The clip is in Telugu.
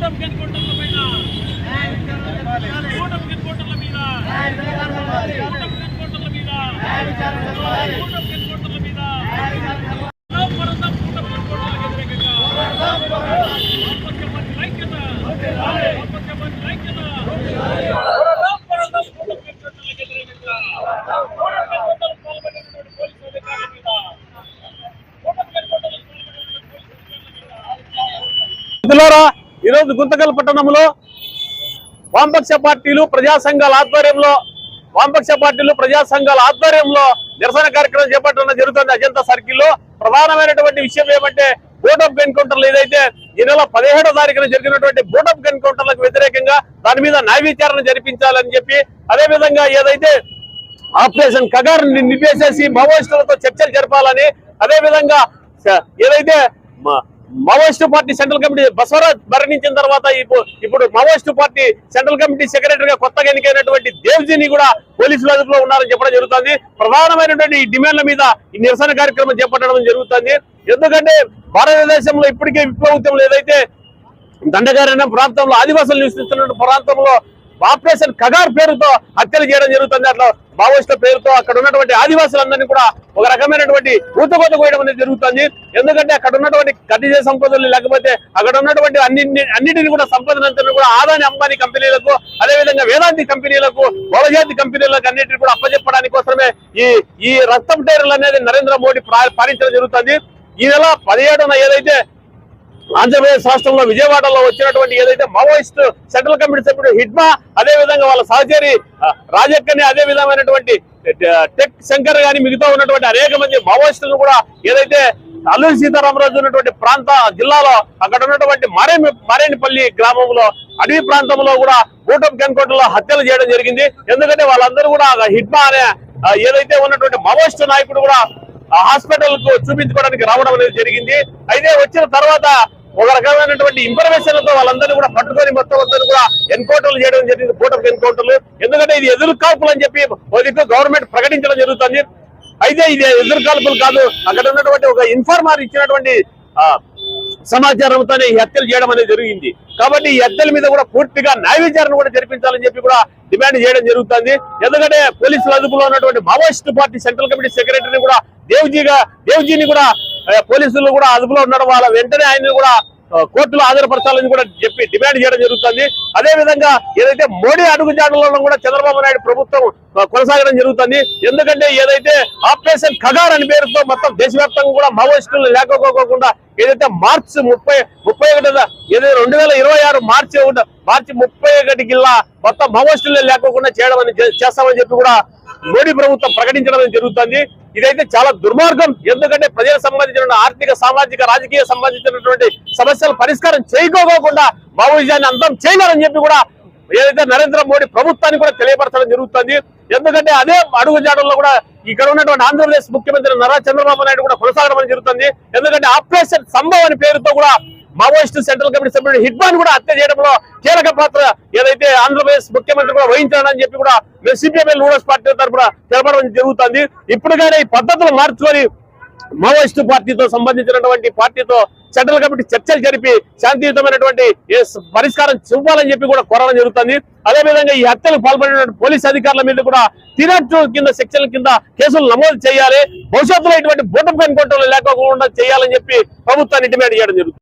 కూటమి ఎన్కౌంటర్ల మీద కూటమి ఎన్కౌంటర్ల మీద కూటమి ఎన్కౌంటర్ల మీద కూటమి ఎన్కౌంటర్ల మీద పోరాటం కూటమి ఎన్కౌంటర్లకు వ్యతిరేకంగా వామపక్ష పార్టీ ఐక్యత వామపక్ష పార్టీ ఐక్యత పోరాటం పోరాటం కూటమి ఎన్కౌంటర్లకు వ్యతిరేకంగా కూటమి ఎన్కౌంటర్లు పాల్పడినటువంటి పోలీసు అధికారుల మీద కూటమి ఎన్కౌంటర్లు పాల్పడినటువంటి పోలీసు అధికారుల మీద మిత్రులారా ఈరోజు గుంతకల్ పట్టణంలో వామపక్ష పార్టీలు ప్రజా సంఘాల ఆధ్వర్యంలో వామపక్ష పార్టీలు ప్రజా సంఘాల ఆధ్వర్యంలో నిరసన కార్యక్రమం చేపట్టడం జరుగుతుంది. అజంతా సర్కిల్లో ప్రధానమైనటువంటి విషయం ఏమంటే బోట్ ఆఫ్ ఎన్కౌంటర్లు ఏదైతే ఈ నెల పదిహేడో తారీఖున జరిగినటువంటి బోట్ ఆఫ్ ఎన్కౌంటర్లకు వ్యతిరేకంగా దాని మీద న్యాయవిచారణ జరిపించాలని చెప్పి అదే విధంగా ఏదైతే ఆపరేషన్ కగార్ నిపేసేసి మావోయిస్టులతో చర్చలు జరపాలని అదే విధంగా ఏదైతే Maoist party central committee Basavaraj మరణించిన తర్వాత ఇప్పుడు మావోయిస్టు పార్టీ సెంట్రల్ కమిటీ సెక్రటరీగా కొత్తగా ఎన్నికైనటువంటి దేవ్జీని కూడా పోలీసుల అదుపులో ఉన్నారని చెప్పడం జరుగుతుంది. ప్రధానమైనటువంటి ఈ డిమాండ్ల మీద ఈ నిరసన కార్యక్రమం చేపట్టడం జరుగుతుంది. ఎందుకంటే భారతదేశంలో ఇప్పటికే విప్లవం ఏదైతే దండగారణ ప్రాంతంలో ఆదివాసులు నివసిస్తున్న ప్రాంతంలో ఆపరేషన్ కగార్ పేరుతో హత్యలు చేయడం జరుగుతుంది. అట్లా మావోయిస్టుల పేరుతో అక్కడ ఉన్నటువంటి ఆదివాసులందరినీ కూడా ఒక రకమైనటువంటి ఊతకోత కోయడం అనేది జరుగుతుంది. ఎందుకంటే అక్కడ ఉన్నటువంటి ఖనిజ సంపదలు లేకపోతే అక్కడ ఉన్నటువంటి అన్ని అన్నిటిని కూడా సంపదనంతరం కూడా ఆదాని అంబానీ కంపెనీలకు అదేవిధంగా వేదాంతి కంపెనీలకు బలజాతి కంపెనీలకు అన్నింటిని కూడా అప్పజెప్పడానికి కోసమే ఈ ఈ రక్తం టైర్లు అనేది నరేంద్ర మోడీ పాలించడం జరుగుతుంది. ఈ నెల పదిహేడున ఏదైతే ఆంధ్రప్రదేశ్ రాష్ట్రంలో విజయవాడలో వచ్చినటువంటి ఏదైతే మావోయిస్ట్ సెంట్రల్ కమిటీ సభ్యుడు హిడ్మా అదే విధంగా వాళ్ళ సహచరి రాజక్కని అదే విధమైనటువంటి టెక్ శంకర్ గాని మిగతా ఉన్నటువంటి అనేక మంది మావోయిస్టులను కూడా ఏదైతే అల్లూరి సీతారామరాజు ఉన్నటువంటి ప్రాంత జిల్లాలో అక్కడ ఉన్నటువంటి మరేమి మరేనిపల్లి గ్రామంలో అడవి ప్రాంతంలో కూడా కూటమి గన్కోటలో హత్యలు చేయడం జరిగింది. ఎందుకంటే వాళ్ళందరూ కూడా హిట్మా హిడ్మా అనే ఏదైతే ఉన్నటువంటి మావోయిస్ట్ నాయకుడు కూడా హాస్పిటల్కు చూపించుకోవడానికి రావడం అనేది జరిగింది. అయితే వచ్చిన తర్వాత ఒక రకమైనటువంటి ఇన్ఫర్మేషన్లతో వాళ్ళందరినీ కూడా పట్టుకొని మొత్తం అందరూ కూడా ఎన్కౌంటర్లు చేయడం జరిగింది. కూటమి ఎన్కౌంటర్లు ఎందుకంటే ఇది ఎదురు కాల్పులు అని చెప్పి ఒక గవర్నమెంట్ ప్రకటించడం జరుగుతుంది. అయితే ఇది ఎదురు కాల్పులు కాదు. అక్కడ ఉన్నటువంటి ఒక ఇన్ఫార్మర్ ఇచ్చినటువంటి సమాచారంతోనే ఈ హత్యలు చేయడం అనేది జరిగింది. కాబట్టి ఈ హత్యల మీద కూడా పూర్తిగా న్యాయ విచారణ కూడా జరిపించాలని చెప్పి కూడా డిమాండ్ చేయడం జరుగుతుంది. ఎందుకంటే పోలీసుల అదుపులో ఉన్నటువంటి మావోయిస్ట్ పార్టీ సెంట్రల్ కమిటీ సెక్రటరీని కూడా దేవ్జీగా దేవ్జీని కూడా పోలీసులు కూడా అదుపులో ఉండడం వల్ల వెంటనే ఆయన్ని కూడా కోర్టులో హాజరుపరచాలని కూడా చెప్పి డిమాండ్ చేయడం జరుగుతుంది. అదే విధంగా ఏదైతే మోడీ అడుగుజాడలలో కూడా చంద్రబాబు నాయుడు ప్రభుత్వం కొనసాగడం జరుగుతుంది. ఎందుకంటే ఏదైతే ఆపరేషన్ ఖగార్ అని పేరుతో మొత్తం దేశవ్యాప్తంగా కూడా మావోయిస్టులు లేకపోకుండా ఏదైతే మార్చ్ ముప్పై ముప్పై ఒకటి ఏదైతే రెండు వేల ఇరవై ఆరు మార్చి ఒకటి మార్చి ముప్పై ఒకటి గిల్లా మొత్తం మావోయిస్టులు లేకోకుండా చేయడం అని చేస్తామని చెప్పి కూడా మోడీ ప్రభుత్వం ప్రకటించడం జరుగుతుంది. ఇదైతే చాలా దుర్మార్గం. ఎందుకంటే ప్రజలకు సంబంధించిన ఆర్థిక సామాజిక రాజకీయ సంబంధించినటువంటి సమస్యలు పరిష్కారం చేయకోకుండా మావోయిజాన్ని అంతం చేయలేరని చెప్పి కూడా ఏదైతే నరేంద్ర మోడీ ప్రభుత్వాన్ని కూడా తెలియపరచడం జరుగుతుంది. ఎందుకంటే అదే అడుగుజాడల్లో కూడా ఇక్కడ ఉన్నటువంటి ఆంధ్రప్రదేశ్ ముఖ్యమంత్రి నారా చంద్రబాబు నాయుడు కూడా కొనసాగడం జరుగుతుంది. ఎందుకంటే ఆపరేషన్ సంభవ్ అనే పేరుతో కూడా మావోయిస్ట్ సెంట్రల్ కమిటీ సభ్యుడు హిట్మాన్ కూడా హత్య చేయడంలో కీలక పాత్ర ఏదైతే ఆంధ్రప్రదేశ్ ముఖ్యమంత్రి కూడా వహించారని చెప్పి కూడా మేము సిపిఎంఎల్ లూడర్స్ పార్టీ తరఫున తెలపడం జరుగుతుంది. ఇప్పటికైనా ఈ పద్ధతులు మార్చుకొని మావోయిస్టు పార్టీతో సంబంధించినటువంటి పార్టీతో సెంట్రల్ కమిటీ చర్చలు జరిపి శాంతియుతమైనటువంటి పరిష్కారం చూపాలని చెప్పి కూడా కోరడం జరుగుతుంది. అదే విధంగా ఈ హత్యలకు పాల్పడినటువంటి పోలీస్ అధికారుల మీద కూడా తిరట్టు కింద సెక్షన్ల కింద కేసులు నమోదు చేయాలి. భవిష్యత్తులో ఇటువంటి బోటం కొట్టలు లేకుండా చేయాలని చెప్పి ప్రభుత్వాన్ని డిమాండ్ చేయడం జరుగుతుంది.